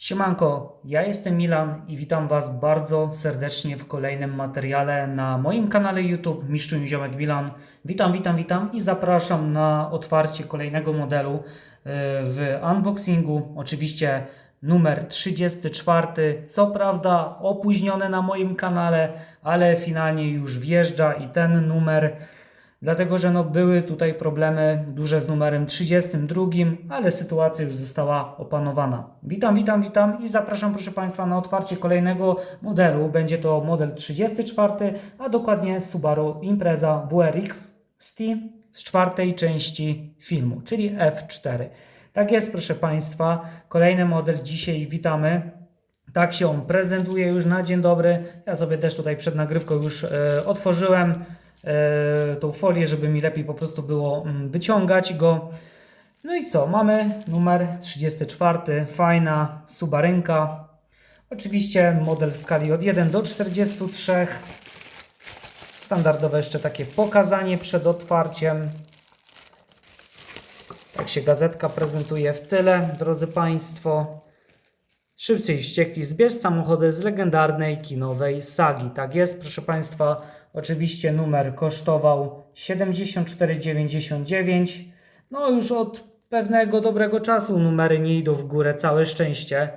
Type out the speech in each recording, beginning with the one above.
Siemanko, ja jestem Milan i witam Was bardzo serdecznie w kolejnym materiale na moim kanale YouTube Mistrzu Ziomek Milan. Witam, witam, witam i zapraszam na otwarcie kolejnego modelu e, w unboxingu. Oczywiście numer 34. Co prawda opóźnione na moim kanale, ale finalnie już wjeżdża i ten numer Dlatego, że no były tutaj problemy duże z numerem 32, ale sytuacja już została opanowana. Witam, witam, witam i zapraszam proszę Państwa na otwarcie kolejnego modelu. Będzie to model 34, a dokładnie Subaru Impreza WRX ST z czwartej części filmu, czyli F4. Tak jest proszę Państwa, kolejny model dzisiaj witamy. Tak się on prezentuje już na dzień dobry. Ja sobie też tutaj przed nagrywką już e, otworzyłem tą folię, żeby mi lepiej po prostu było mm, wyciągać go. No i co? Mamy numer 34, fajna subarynka. Oczywiście model w skali od 1 do 43. Standardowe jeszcze takie pokazanie przed otwarciem. Tak się gazetka prezentuje w tyle, drodzy Państwo. Szybciej wściekli zbierz samochody z legendarnej kinowej sagi. Tak jest, proszę Państwa. Oczywiście numer kosztował 74,99. No już od pewnego dobrego czasu numery nie idą w górę, całe szczęście.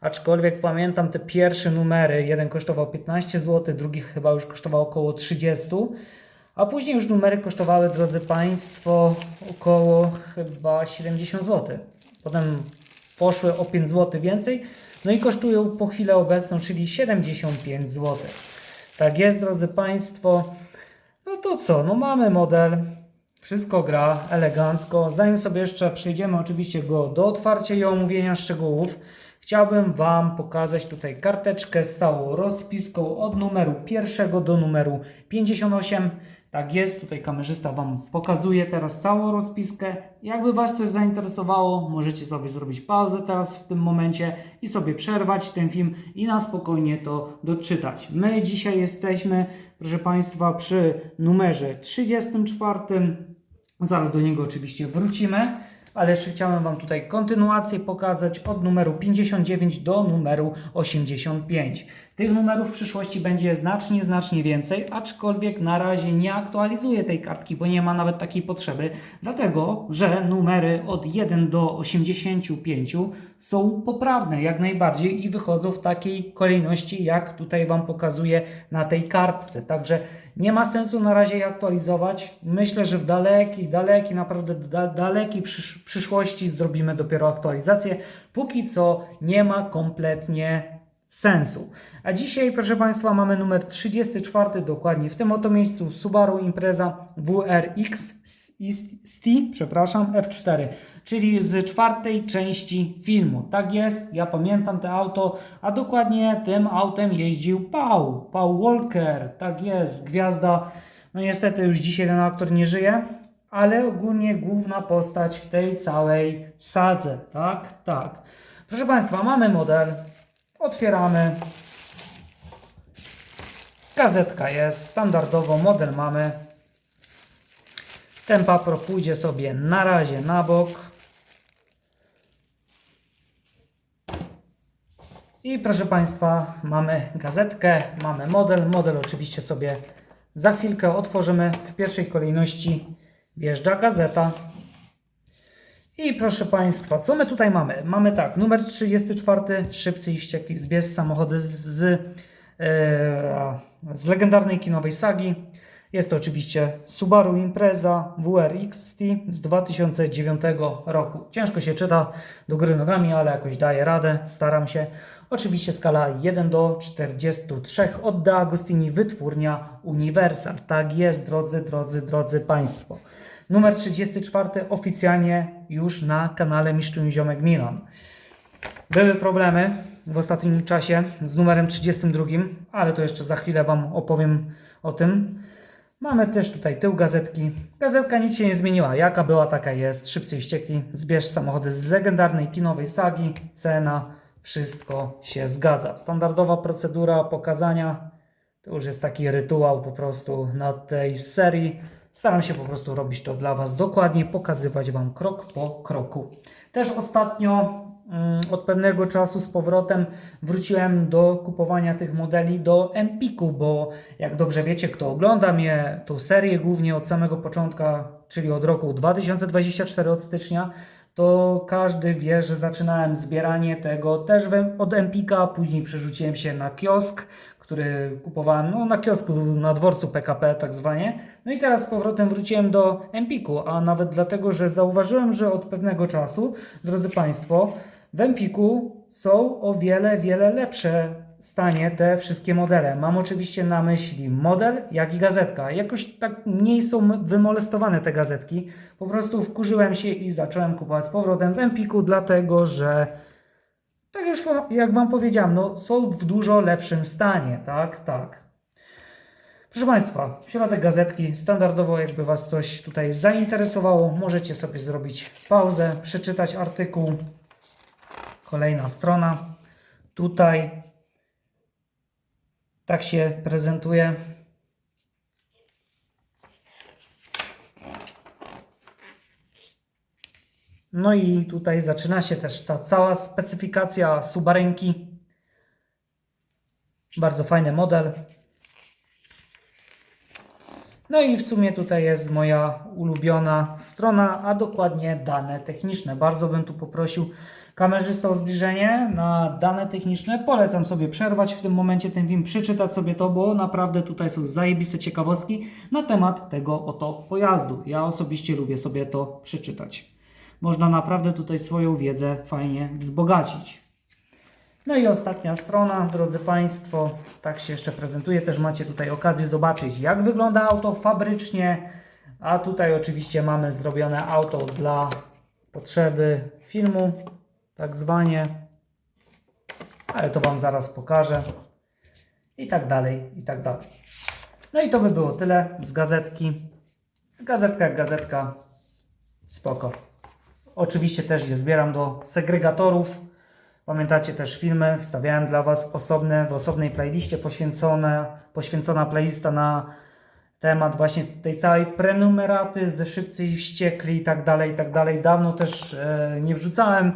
Aczkolwiek pamiętam te pierwsze numery. Jeden kosztował 15 zł, drugi chyba już kosztował około 30. A później już numery kosztowały, drodzy Państwo, około chyba 70 zł. Potem poszły o 5 zł więcej. No i kosztują po chwilę obecną, czyli 75 zł. Tak jest, drodzy Państwo. No to co? No mamy model. Wszystko gra elegancko. Zanim sobie jeszcze przejdziemy oczywiście go do otwarcia i omówienia szczegółów, chciałbym Wam pokazać tutaj karteczkę z całą rozpiską od numeru pierwszego do numeru 58. Tak jest, tutaj kamerzysta Wam pokazuje teraz całą rozpiskę. Jakby Was coś zainteresowało, możecie sobie zrobić pauzę teraz w tym momencie i sobie przerwać ten film i na spokojnie to doczytać. My dzisiaj jesteśmy, proszę Państwa, przy numerze 34. Zaraz do niego oczywiście wrócimy, ale jeszcze chciałem Wam tutaj kontynuację pokazać od numeru 59 do numeru 85. Tych numerów w przyszłości będzie znacznie, znacznie więcej, aczkolwiek na razie nie aktualizuję tej kartki, bo nie ma nawet takiej potrzeby, dlatego że numery od 1 do 85 są poprawne jak najbardziej i wychodzą w takiej kolejności, jak tutaj Wam pokazuję na tej kartce. Także nie ma sensu na razie je aktualizować. Myślę, że w dalekiej, dalekiej, naprawdę da, dalekiej przysz przyszłości zrobimy dopiero aktualizację. Póki co nie ma kompletnie sensu. A dzisiaj, proszę Państwa, mamy numer 34, dokładnie w tym oto miejscu Subaru Impreza WRX ST, przepraszam, F4, czyli z czwartej części filmu. Tak jest, ja pamiętam to auto, a dokładnie tym autem jeździł Paul, Paul Walker, tak jest, gwiazda. No niestety już dzisiaj ten aktor nie żyje, ale ogólnie główna postać w tej całej sadze, tak, tak. Proszę Państwa, mamy model, Otwieramy. Gazetka jest, standardowo model mamy. Ten papro pójdzie sobie na razie na bok. I proszę Państwa, mamy gazetkę, mamy model. Model oczywiście sobie za chwilkę otworzymy. W pierwszej kolejności wjeżdża gazeta. I proszę Państwa, co my tutaj mamy? Mamy tak, numer 34, szybcy i wściekli, zbierz samochody z, z, e, z legendarnej kinowej sagi. Jest to oczywiście Subaru Impreza WRX T z 2009 roku. Ciężko się czyta do góry nogami, ale jakoś daję radę, staram się. Oczywiście skala 1 do 43 od De Agostini, wytwórnia Universal. Tak jest, drodzy, drodzy, drodzy Państwo. Numer 34 oficjalnie już na kanale Mistrzu Ziomek Milan. Były problemy w ostatnim czasie z numerem 32, ale to jeszcze za chwilę Wam opowiem o tym. Mamy też tutaj tył gazetki. Gazetka nic się nie zmieniła. Jaka była, taka jest. Szybcy i wściekli. Zbierz samochody z legendarnej kinowej sagi. Cena, wszystko się zgadza. Standardowa procedura pokazania. To już jest taki rytuał po prostu na tej serii. Staram się po prostu robić to dla Was dokładnie, pokazywać Wam krok po kroku. Też ostatnio mm, od pewnego czasu z powrotem wróciłem do kupowania tych modeli do Empiku, bo jak dobrze wiecie, kto ogląda mnie, tą serię głównie od samego początku, czyli od roku 2024 od stycznia, to każdy wie, że zaczynałem zbieranie tego też od Empika, później przerzuciłem się na kiosk, który kupowałem no, na kiosku na dworcu PKP tak zwanie. No i teraz z powrotem wróciłem do Empiku, a nawet dlatego, że zauważyłem, że od pewnego czasu, drodzy Państwo, w Empiku są o wiele, wiele lepsze stanie te wszystkie modele. Mam oczywiście na myśli model, jak i gazetka. Jakoś tak mniej są wymolestowane te gazetki. Po prostu wkurzyłem się i zacząłem kupować z powrotem w Empiku, dlatego że tak już jak Wam powiedziałem, no, są w dużo lepszym stanie, tak, tak. Proszę Państwa, środek gazetki, standardowo jakby Was coś tutaj zainteresowało, możecie sobie zrobić pauzę, przeczytać artykuł. Kolejna strona. Tutaj tak się prezentuje. No i tutaj zaczyna się też ta cała specyfikacja subarenki. Bardzo fajny model. No i w sumie tutaj jest moja ulubiona strona, a dokładnie dane techniczne. Bardzo bym tu poprosił kamerzystę o zbliżenie na dane techniczne. Polecam sobie przerwać w tym momencie ten film, przeczytać sobie to, bo naprawdę tutaj są zajebiste ciekawostki na temat tego oto pojazdu. Ja osobiście lubię sobie to przeczytać. Można naprawdę tutaj swoją wiedzę fajnie wzbogacić. No i ostatnia strona, drodzy Państwo, tak się jeszcze prezentuje. Też macie tutaj okazję zobaczyć, jak wygląda auto fabrycznie. A tutaj oczywiście mamy zrobione auto dla potrzeby filmu, tak zwanie. Ale to Wam zaraz pokażę. I tak dalej, i tak dalej. No i to by było tyle z gazetki. Gazetka jak gazetka, spoko. Oczywiście też je zbieram do segregatorów. Pamiętacie też filmy, wstawiałem dla Was osobne, w osobnej playliście poświęcone, poświęcona playlista na temat właśnie tej całej prenumeraty ze szybcy i wściekli i tak dalej, i tak dalej. Dawno też e, nie wrzucałem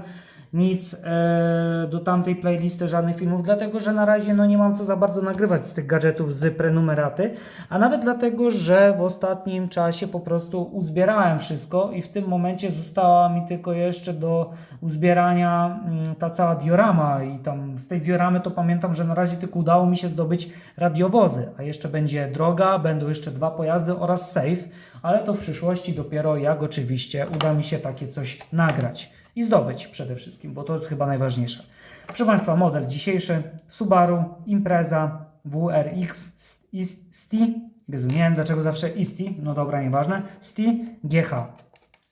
nic e, do tamtej playlisty, żadnych filmów, dlatego że na razie no, nie mam co za bardzo nagrywać z tych gadżetów z prenumeraty, a nawet dlatego, że w ostatnim czasie po prostu uzbierałem wszystko i w tym momencie została mi tylko jeszcze do uzbierania mm, ta cała diorama i tam z tej dioramy to pamiętam, że na razie tylko udało mi się zdobyć radiowozy, a jeszcze będzie droga, będą jeszcze dwa pojazdy oraz safe, ale to w przyszłości dopiero jak oczywiście uda mi się takie coś nagrać i zdobyć przede wszystkim, bo to jest chyba najważniejsze. Proszę Państwa, model dzisiejszy Subaru Impreza WRX STI. Jezu, nie wiem dlaczego zawsze ISTI, no dobra, nieważne. STI GH.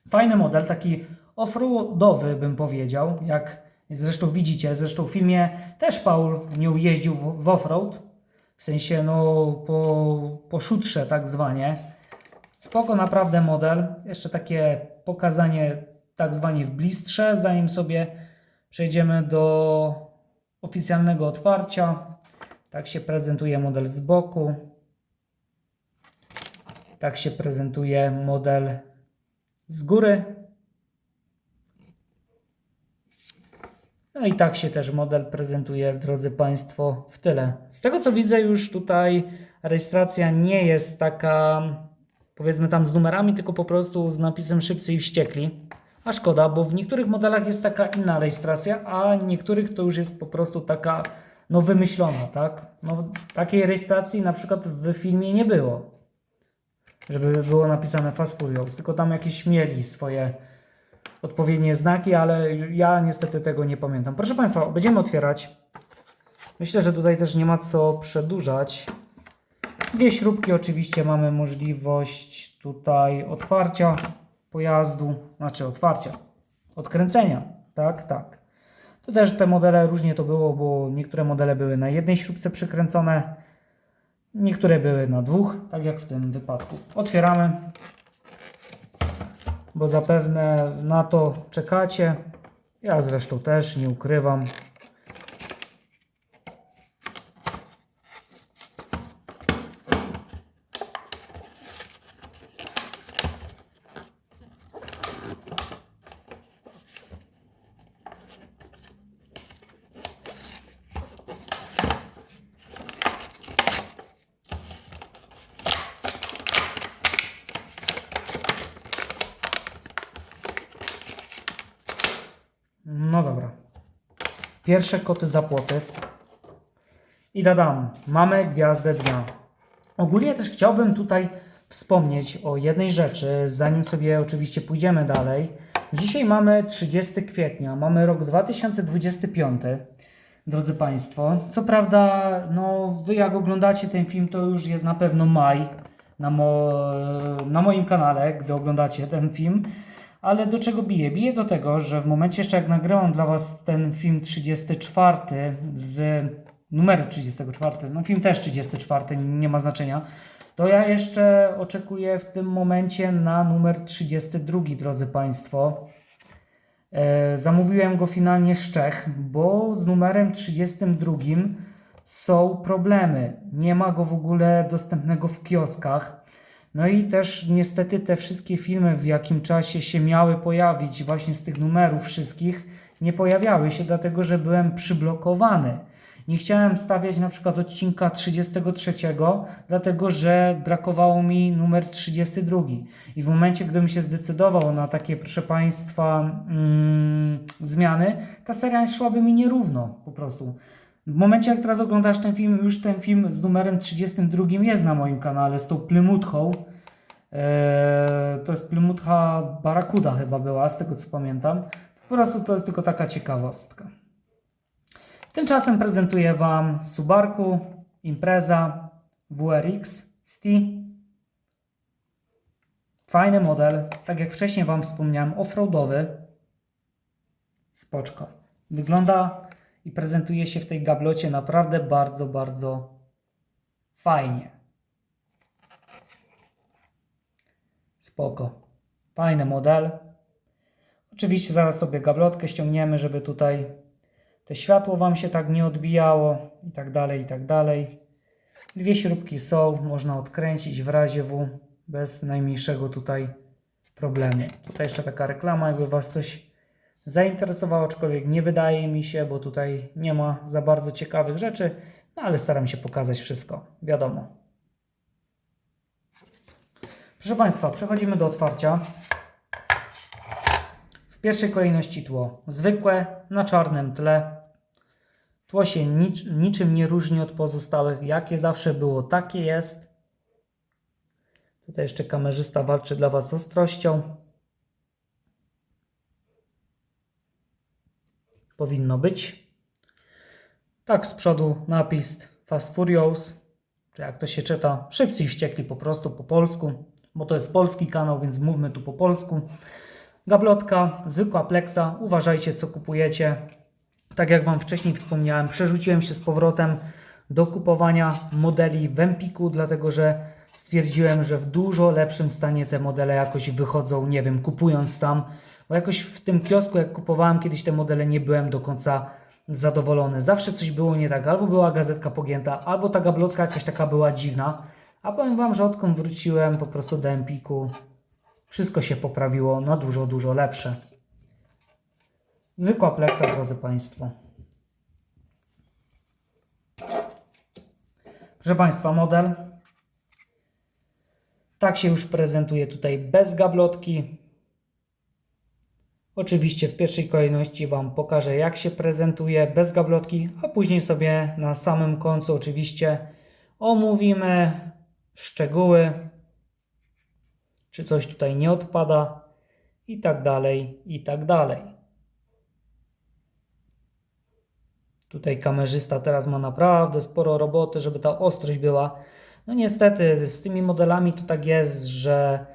Fajny model, taki offroadowy bym powiedział, jak zresztą widzicie, zresztą w filmie też Paul nią jeździł w, w offroad, w sensie no po, po szutrze tak zwanie. Spoko naprawdę model. Jeszcze takie pokazanie tak zwanie w blistrze, zanim sobie przejdziemy do oficjalnego otwarcia. Tak się prezentuje model z boku. Tak się prezentuje model z góry. No i tak się też model prezentuje, drodzy Państwo, w tyle. Z tego co widzę, już tutaj rejestracja nie jest taka, powiedzmy tam z numerami, tylko po prostu z napisem szybcy i wściekli. A szkoda, bo w niektórych modelach jest taka inna rejestracja, a niektórych to już jest po prostu taka no wymyślona, tak? No, takiej rejestracji na przykład w filmie nie było, żeby było napisane Fast Furious, tylko tam jakieś mieli swoje odpowiednie znaki, ale ja niestety tego nie pamiętam. Proszę Państwa, będziemy otwierać. Myślę, że tutaj też nie ma co przedłużać. Dwie śrubki oczywiście mamy możliwość tutaj otwarcia pojazdu, znaczy otwarcia, odkręcenia, tak, tak. To też te modele różnie to było, bo niektóre modele były na jednej śrubce przykręcone, niektóre były na dwóch, tak jak w tym wypadku. Otwieramy, bo zapewne na to czekacie. Ja zresztą też nie ukrywam. No dobra. Pierwsze koty za płoty. I dadam, mamy gwiazdę dnia. Ogólnie też chciałbym tutaj wspomnieć o jednej rzeczy, zanim sobie oczywiście pójdziemy dalej. Dzisiaj mamy 30 kwietnia, mamy rok 2025, drodzy Państwo. Co prawda, no Wy jak oglądacie ten film, to już jest na pewno maj na, mo na moim kanale, gdy oglądacie ten film. Ale do czego bije? Bije do tego, że w momencie jeszcze jak nagrałam dla Was ten film 34 z numeru 34, no film też 34, nie ma znaczenia, to ja jeszcze oczekuję w tym momencie na numer 32, drodzy Państwo. E, zamówiłem go finalnie z Czech, bo z numerem 32 są problemy. Nie ma go w ogóle dostępnego w kioskach. No i też niestety te wszystkie filmy w jakim czasie się miały pojawić właśnie z tych numerów wszystkich nie pojawiały się dlatego, że byłem przyblokowany. Nie chciałem stawiać na przykład odcinka 33, dlatego że brakowało mi numer 32. I w momencie, gdybym się zdecydował na takie, proszę Państwa, mm, zmiany, ta seria szłaby mi nierówno po prostu. W momencie, jak teraz oglądasz ten film, już ten film z numerem 32 jest na moim kanale, z tą Plymouthą. Eee, to jest Plymouth'a Barracuda chyba była, z tego co pamiętam. Po prostu to jest tylko taka ciekawostka. Tymczasem prezentuję Wam Subarku Impreza WRX ST. Fajny model, tak jak wcześniej Wam wspomniałem, offroadowy. Spoczko. Wygląda i prezentuje się w tej gablocie naprawdę bardzo, bardzo fajnie. Spoko. Fajny model. Oczywiście zaraz sobie gablotkę ściągniemy, żeby tutaj te światło Wam się tak nie odbijało i tak dalej, i tak dalej. Dwie śrubki są, można odkręcić w razie W bez najmniejszego tutaj problemu. Tutaj jeszcze taka reklama, jakby Was coś zainteresowało, aczkolwiek nie wydaje mi się, bo tutaj nie ma za bardzo ciekawych rzeczy, no ale staram się pokazać wszystko, wiadomo. Proszę Państwa, przechodzimy do otwarcia. W pierwszej kolejności tło zwykłe, na czarnym tle. Tło się nic, niczym nie różni od pozostałych. Jakie zawsze było, takie jest. Tutaj jeszcze kamerzysta walczy dla Was z ostrością. Powinno być. Tak, z przodu napis Fast Furious, czy jak to się czyta, szybcy i wściekli po prostu po polsku, bo to jest polski kanał, więc mówmy tu po polsku. Gablotka, zwykła pleksa, uważajcie co kupujecie. Tak jak Wam wcześniej wspomniałem, przerzuciłem się z powrotem do kupowania modeli w Empiku, dlatego że stwierdziłem, że w dużo lepszym stanie te modele jakoś wychodzą, nie wiem, kupując tam, bo jakoś w tym kiosku, jak kupowałem kiedyś te modele, nie byłem do końca zadowolony. Zawsze coś było nie tak, albo była gazetka pogięta, albo ta gablotka jakaś taka była dziwna, a powiem Wam, że odkąd wróciłem po prostu do Empiku, wszystko się poprawiło na dużo, dużo lepsze. Zwykła pleksa, drodzy Państwo. Proszę Państwa, model. Tak się już prezentuje tutaj bez gablotki. Oczywiście w pierwszej kolejności Wam pokażę jak się prezentuje bez gablotki, a później sobie na samym końcu oczywiście omówimy szczegóły, czy coś tutaj nie odpada i tak dalej, i tak dalej. Tutaj kamerzysta teraz ma naprawdę sporo roboty, żeby ta ostrość była. No niestety z tymi modelami to tak jest, że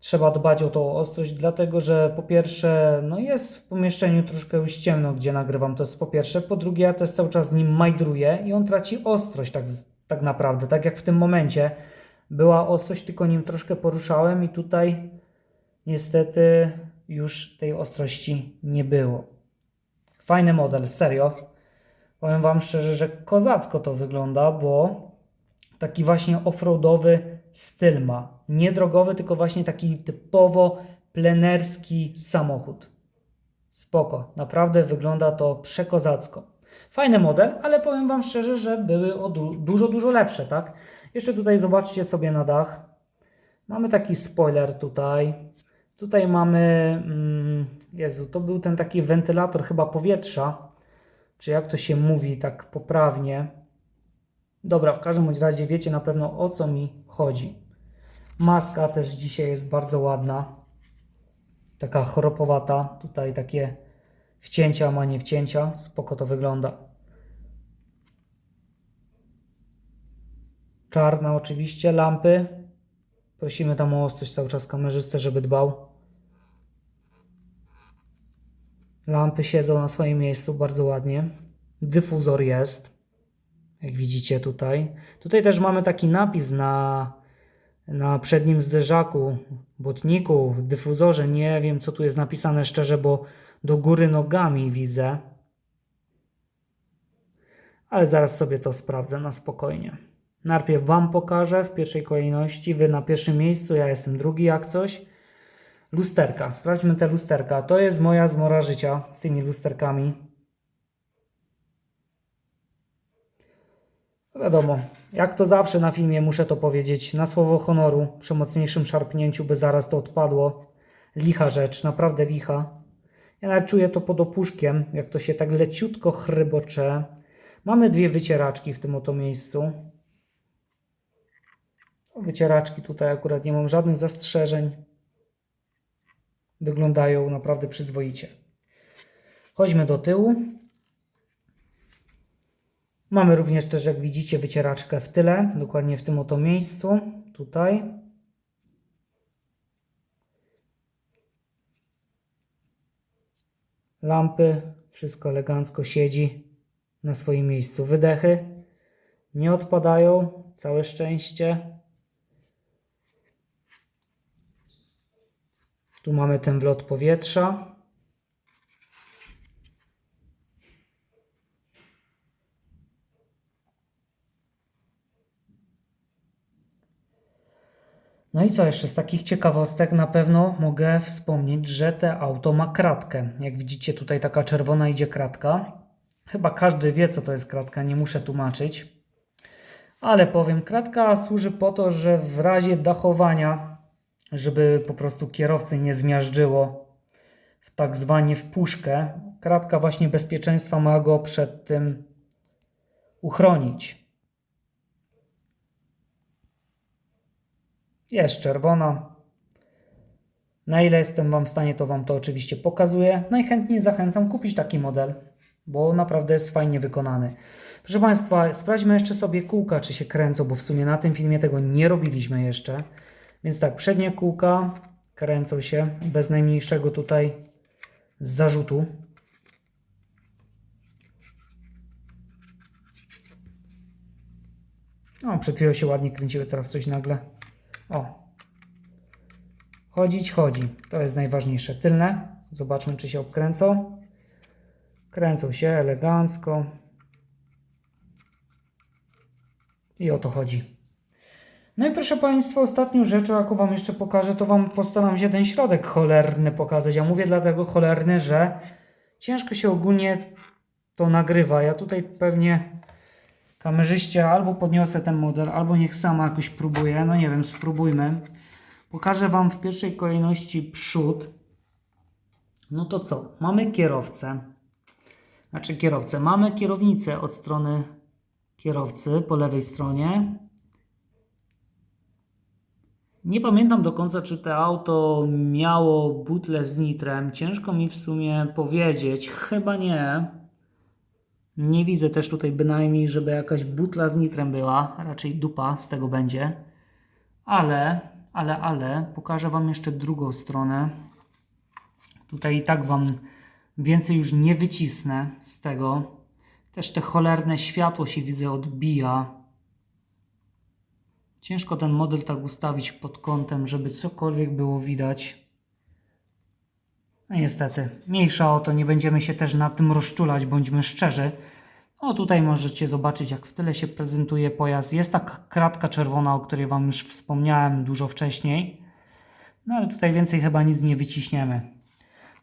trzeba dbać o tą ostrość, dlatego że po pierwsze, no jest w pomieszczeniu troszkę już ciemno, gdzie nagrywam, to jest po pierwsze. Po drugie, ja też cały czas z nim majdruję i on traci ostrość tak, tak naprawdę, tak jak w tym momencie. Była ostrość, tylko nim troszkę poruszałem i tutaj niestety już tej ostrości nie było. Fajny model, serio. Powiem Wam szczerze, że kozacko to wygląda, bo taki właśnie offroadowy styl ma. Nie drogowy, tylko właśnie taki typowo plenerski samochód. Spoko, naprawdę wygląda to przekozacko. Fajny model, ale powiem Wam szczerze, że były du dużo, dużo lepsze, tak? Jeszcze tutaj zobaczcie sobie na dach. Mamy taki spoiler tutaj. Tutaj mamy mm, Jezu, to był ten taki wentylator chyba powietrza, czy jak to się mówi tak poprawnie. Dobra, w każdym bądź razie wiecie na pewno o co mi chodzi. Maska też dzisiaj jest bardzo ładna. Taka chropowata. Tutaj takie wcięcia, ma nie wcięcia. Spoko to wygląda. Czarna oczywiście, lampy. Prosimy tam o ostrość cały czas kamerzystę, żeby dbał. Lampy siedzą na swoim miejscu bardzo ładnie. Dyfuzor jest. Jak widzicie tutaj. Tutaj też mamy taki napis na, na przednim zderzaku, botniku, dyfuzorze. Nie wiem co tu jest napisane szczerze, bo do góry nogami widzę. Ale zaraz sobie to sprawdzę na spokojnie. Najpierw Wam pokażę w pierwszej kolejności. Wy na pierwszym miejscu, ja jestem drugi jak coś. Lusterka. Sprawdźmy te lusterka. To jest moja zmora życia z tymi lusterkami. Wiadomo, jak to zawsze na filmie muszę to powiedzieć, na słowo honoru, przy mocniejszym szarpnięciu by zaraz to odpadło. Licha rzecz, naprawdę licha. Ja nawet czuję to pod opuszkiem, jak to się tak leciutko chrybocze. Mamy dwie wycieraczki w tym oto miejscu. Wycieraczki tutaj akurat nie mam żadnych zastrzeżeń. Wyglądają naprawdę przyzwoicie. Chodźmy do tyłu. Mamy również też, jak widzicie, wycieraczkę w tyle, dokładnie w tym oto miejscu, tutaj. Lampy, wszystko elegancko siedzi na swoim miejscu. Wydechy nie odpadają, całe szczęście. Tu mamy ten wlot powietrza. No i co jeszcze z takich ciekawostek na pewno mogę wspomnieć, że te auto ma kratkę. Jak widzicie tutaj taka czerwona idzie kratka. Chyba każdy wie co to jest kratka, nie muszę tłumaczyć. Ale powiem, kratka służy po to, że w razie dachowania, żeby po prostu kierowcy nie zmiażdżyło w tak zwanie w puszkę, kratka właśnie bezpieczeństwa ma go przed tym uchronić. Jest czerwona. Na ile jestem Wam w stanie, to Wam to oczywiście pokazuję. Najchętniej zachęcam kupić taki model, bo naprawdę jest fajnie wykonany. Proszę Państwa, sprawdźmy jeszcze sobie kółka, czy się kręcą, bo w sumie na tym filmie tego nie robiliśmy jeszcze. Więc tak, przednie kółka kręcą się bez najmniejszego tutaj zarzutu. O, przed chwilą się ładnie kręciły, teraz coś nagle. O. Chodzić, chodzi. To jest najważniejsze. Tylne. Zobaczmy, czy się obkręcą. Kręcą się elegancko. I o to chodzi. No i proszę Państwa, ostatnią rzeczą, jaką Wam jeszcze pokażę, to Wam postaram się ten środek cholerny pokazać. Ja mówię dlatego cholerny, że ciężko się ogólnie to nagrywa. Ja tutaj pewnie kamerzyście albo podniosę ten model, albo niech sama jakoś próbuje. No nie wiem, spróbujmy. Pokażę Wam w pierwszej kolejności przód. No to co? Mamy kierowcę. Znaczy kierowcę. Mamy kierownicę od strony kierowcy po lewej stronie. Nie pamiętam do końca, czy to auto miało butlę z nitrem. Ciężko mi w sumie powiedzieć. Chyba nie. Nie widzę też tutaj bynajmniej, żeby jakaś butla z nitrem była. Raczej dupa z tego będzie. Ale, ale, ale pokażę Wam jeszcze drugą stronę. Tutaj i tak Wam więcej już nie wycisnę z tego. Też te cholerne światło się widzę odbija. Ciężko ten model tak ustawić pod kątem, żeby cokolwiek było widać. No niestety, mniejsza o to, nie będziemy się też nad tym rozczulać, bądźmy szczerzy. O, tutaj możecie zobaczyć, jak w tyle się prezentuje pojazd. Jest ta kratka czerwona, o której Wam już wspomniałem dużo wcześniej. No ale tutaj więcej chyba nic nie wyciśniemy.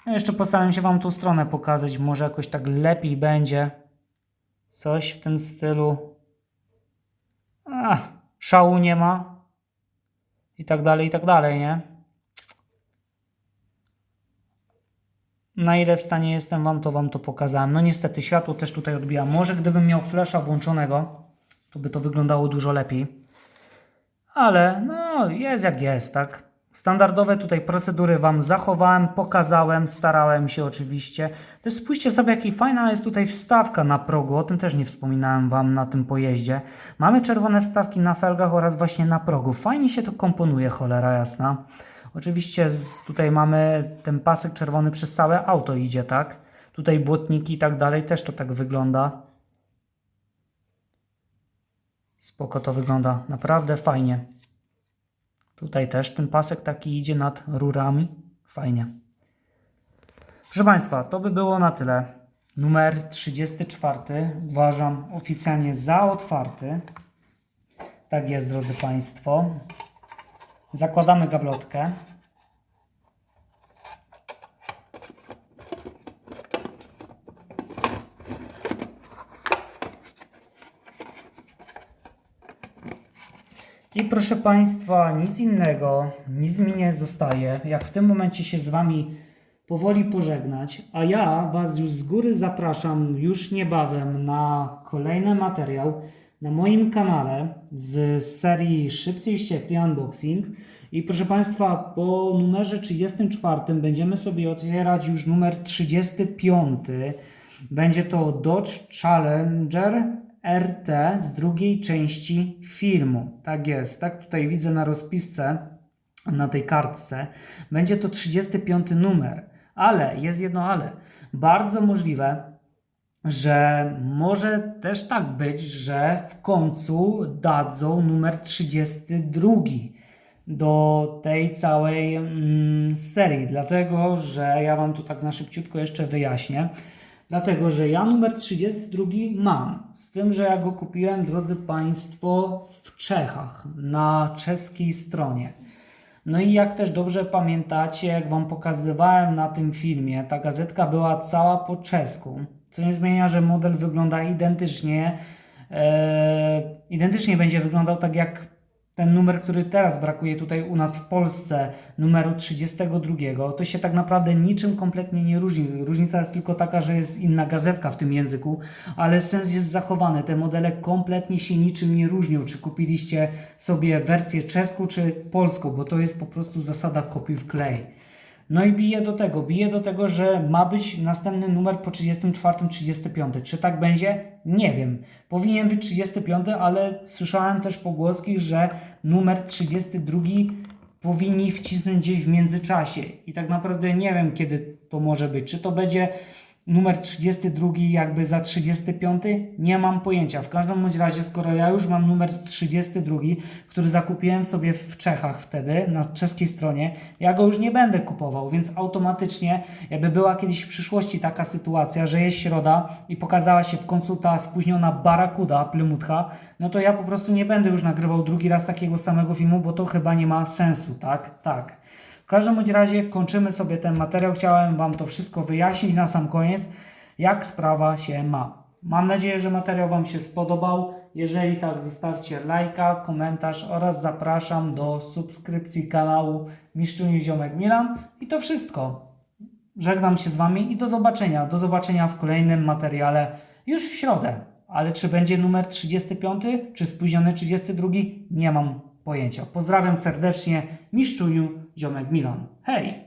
No jeszcze postaram się Wam tą stronę pokazać, może jakoś tak lepiej będzie. Coś w tym stylu. Ach, szału nie ma. I tak dalej, i tak dalej, nie? Na ile w stanie jestem wam, to wam to pokazałem. No niestety światło też tutaj odbija. Może gdybym miał flasha włączonego, to by to wyglądało dużo lepiej. Ale no jest jak jest, tak? Standardowe tutaj procedury wam zachowałem, pokazałem, starałem się oczywiście. Też spójrzcie sobie, jaki fajna jest tutaj wstawka na progu. O tym też nie wspominałem wam na tym pojeździe. Mamy czerwone wstawki na felgach oraz właśnie na progu. Fajnie się to komponuje, cholera jasna. Oczywiście z, tutaj mamy ten pasek czerwony przez całe auto idzie, tak? Tutaj błotniki i tak dalej, też to tak wygląda. Spoko to wygląda, naprawdę fajnie. Tutaj też ten pasek taki idzie nad rurami. Fajnie. Proszę Państwa, to by było na tyle. Numer 34 uważam oficjalnie za otwarty. Tak jest, drodzy Państwo. Zakładamy gablotkę. I proszę Państwa, nic innego, nic mi nie zostaje, jak w tym momencie się z Wami powoli pożegnać, a ja Was już z góry zapraszam już niebawem na kolejny materiał na moim kanale z serii Szybcy i Ściekli Unboxing. I proszę Państwa, po numerze 34 będziemy sobie otwierać już numer 35. Będzie to Dodge Challenger RT z drugiej części filmu. Tak jest, tak tutaj widzę na rozpisce, na tej kartce. Będzie to 35 numer, ale jest jedno ale. Bardzo możliwe, że może też tak być, że w końcu dadzą numer 32 do tej całej mm, serii, dlatego że ja Wam tu tak na szybciutko jeszcze wyjaśnię. Dlatego, że ja numer 32 mam, z tym, że ja go kupiłem, drodzy Państwo, w Czechach, na czeskiej stronie. No i jak też dobrze pamiętacie, jak Wam pokazywałem na tym filmie, ta gazetka była cała po czesku, co nie zmienia, że model wygląda identycznie, e, identycznie będzie wyglądał tak jak ten numer, który teraz brakuje tutaj u nas w Polsce, numeru 32, to się tak naprawdę niczym kompletnie nie różni. Różnica jest tylko taka, że jest inna gazetka w tym języku, ale sens jest zachowany. Te modele kompletnie się niczym nie różnią, czy kupiliście sobie wersję czeską czy polską, bo to jest po prostu zasada kopiuj w klej. No i bije do tego, bije do tego, że ma być następny numer po 34, 35. Czy tak będzie? Nie wiem. Powinien być 35, ale słyszałem też pogłoski, że numer 32 powinni wcisnąć gdzieś w międzyczasie. I tak naprawdę nie wiem, kiedy to może być. Czy to będzie numer 32 jakby za 35? Nie mam pojęcia. W każdym bądź razie, skoro ja już mam numer 32, który zakupiłem sobie w Czechach wtedy, na czeskiej stronie, ja go już nie będę kupował, więc automatycznie, jakby była kiedyś w przyszłości taka sytuacja, że jest środa i pokazała się w końcu ta spóźniona barakuda Plymouth'a, no to ja po prostu nie będę już nagrywał drugi raz takiego samego filmu, bo to chyba nie ma sensu, tak? Tak. W każdym bądź razie kończymy sobie ten materiał. Chciałem Wam to wszystko wyjaśnić na sam koniec, jak sprawa się ma. Mam nadzieję, że materiał Wam się spodobał. Jeżeli tak, zostawcie lajka, komentarz oraz zapraszam do subskrypcji kanału Miszczuniu Ziomek Milan. I to wszystko. Żegnam się z Wami i do zobaczenia. Do zobaczenia w kolejnym materiale już w środę. Ale czy będzie numer 35, czy spóźniony 32? Nie mam pojęcia. Pozdrawiam serdecznie, Miszczuniu, Ziomek Milan. Hej!